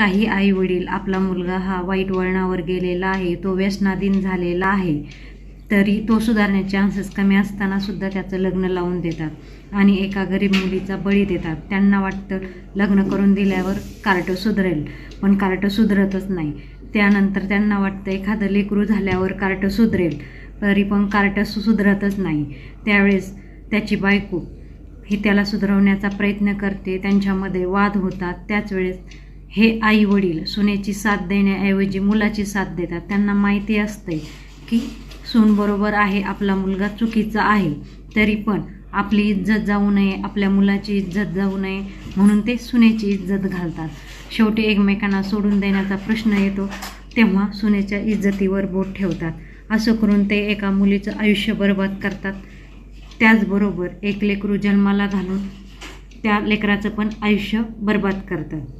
काही आई वडील आपला मुलगा हा वाईट वळणावर गेलेला आहे तो व्यसनाधीन झालेला आहे तरी तो सुधारण्याचे चान्सेस कमी असताना सुद्धा त्याचं लग्न लावून देतात आणि एका गरीब मुलीचा बळी देतात. त्यांना वाटतं लग्न करून दिल्यावर कार्ट सुधरेल पण कार्ट सुधरतच नाही. त्यानंतर त्यांना वाटतं एखादं लेकरू झाल्यावर कार्ट सुधरेल तरी पण कार्ट सु सुधरतच नाही. त्यावेळेस त्याची बायको ही त्याला सुधरवण्याचा प्रयत्न करते त्यांच्यामध्ये वाद होतात. त्याच वेळेस हे आई वडील सुनेची साथ देण्याऐवजी मुलाची साथ देतात. त्यांना माहिती असते की सून बरोबर आहे आपला मुलगा चुकीचा आहे तरी पण आपली इज्जत जाऊ नये आपल्या मुलाची इज्जत जाऊ नये म्हणून ते सुनेची इज्जत घालतात. शेवटी एकमेकांना सोडून देण्याचा प्रश्न येतो तेव्हा सुनेच्या इज्जतीवर बोट ठेवतात. असं करून ते एका मुलीचं आयुष्य बरबाद करतात. त्याचबरोबर एक लेकरू जन्माला घालून त्या लेकराचं पण आयुष्य बरबाद करतात